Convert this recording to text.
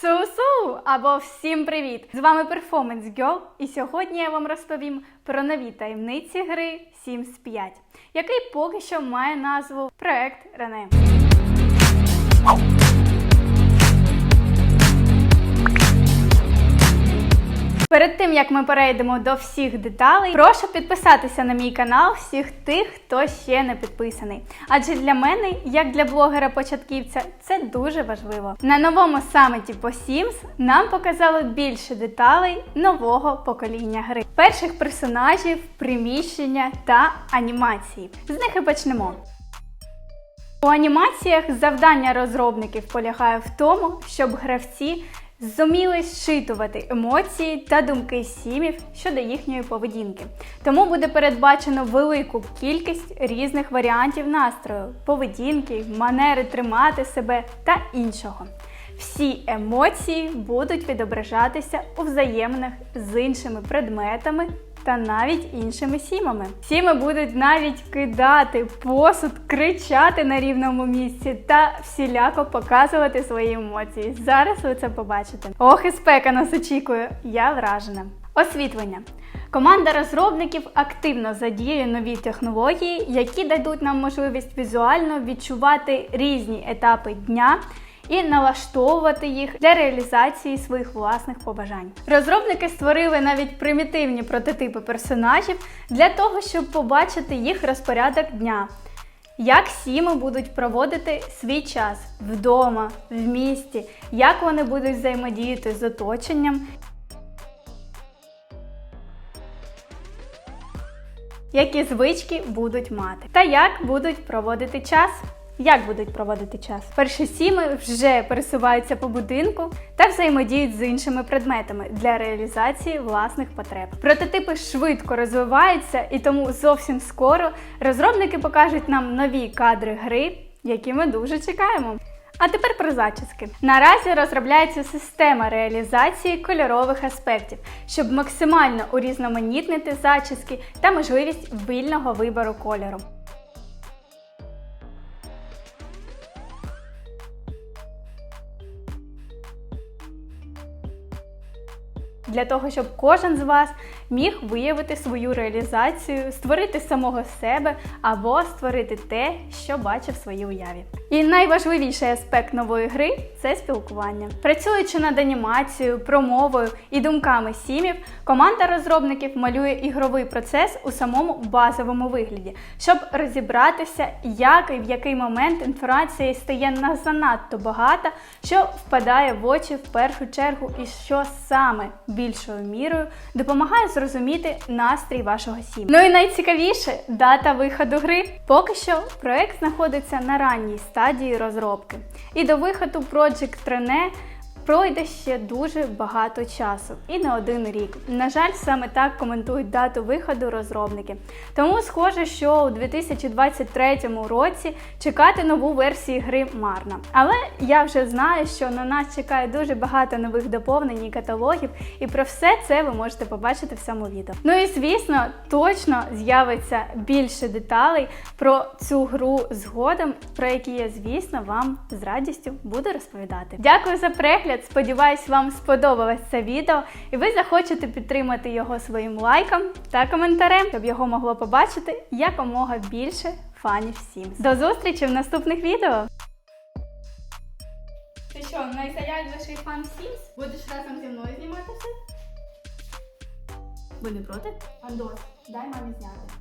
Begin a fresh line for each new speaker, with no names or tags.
Су-су! Або всім привіт! З вами Performance Girl, і сьогодні я вам розповім про нові таємниці гри Sims 5, який поки що має назву Проект Рене. Перед тим як ми перейдемо до всіх деталей, прошу підписатися на мій канал всіх тих, хто ще не підписаний. Адже для мене, як для блогера-початківця, це дуже важливо. На новому саміті по Sims нам показали більше деталей нового покоління гри, перших персонажів, приміщення та анімації. З них і почнемо. У анімаціях завдання розробників полягає в тому, щоб гравці зуміли зчитувати емоції та думки сімів щодо їхньої поведінки. Тому буде передбачено велику кількість різних варіантів настрою, поведінки, манери тримати себе та іншого. Всі емоції будуть відображатися у взаєминах з іншими предметами та навіть іншими сімами. Сіми будуть навіть кидати посуд, кричати на рівному місці та всіляко показувати свої емоції. Зараз ви це побачите. Ох, і спека нас очікує. Я вражена. Освітлення. Команда розробників активно задіює нові технології, які дадуть нам можливість візуально відчувати різні етапи дня і налаштовувати їх для реалізації своїх власних побажань. Розробники створили навіть примітивні прототипи персонажів для того, щоб побачити їх розпорядок дня. Як сіми будуть проводити свій час вдома, в місті, як вони будуть взаємодіяти з оточенням, які звички будуть мати, та як будуть проводити час. Як будуть проводити час? Перші сіми вже пересуваються по будинку та взаємодіють з іншими предметами для реалізації власних потреб. Прототипи швидко розвиваються, і тому зовсім скоро розробники покажуть нам нові кадри гри, які ми дуже чекаємо. А тепер про зачіски. Наразі розробляється система реалізації кольорових аспектів, щоб максимально урізноманітнити зачіски та можливість вільного вибору кольору. Для того, щоб кожен з вас міг виявити свою реалізацію, створити самого себе або створити те, що бачив в своїй уяві. І найважливіший аспект нової гри це спілкування. Працюючи над анімацією, промовою і думками сімів, команда розробників малює ігровий процес у самому базовому вигляді, щоб розібратися, як і в який момент інформації стає на занадто багато, що впадає в очі в першу чергу, і що саме більшою мірою допомагає зрозуміти настрій вашого сім'ї. Ну і найцікавіше дата виходу гри. Поки що проект знаходиться на ранній стадії розробки. І до виходу Project Trene пройде ще дуже багато часу і не один рік. На жаль, саме так коментують дату виходу розробники. Тому схоже, що у 2023 році чекати нову версію гри марно. Але я вже знаю, що на нас чекає дуже багато нових доповнень і каталогів, і про все це ви можете побачити в цьому відео. Ну і звісно, точно з'явиться більше деталей про цю гру згодом, про які я, звісно, вам з радістю буду розповідати. Дякую за перегляд! Сподіваюсь, вам сподобалось це відео, і ви захочете підтримати його своїм лайком та коментарем, щоб його могло побачити якомога більше фанів Sims. До зустрічі в наступних відео! Ти що, найзаядліший фан Sims? Будеш разом зі мною зніматися? Ви не проти? Андос, дай мамі зняти.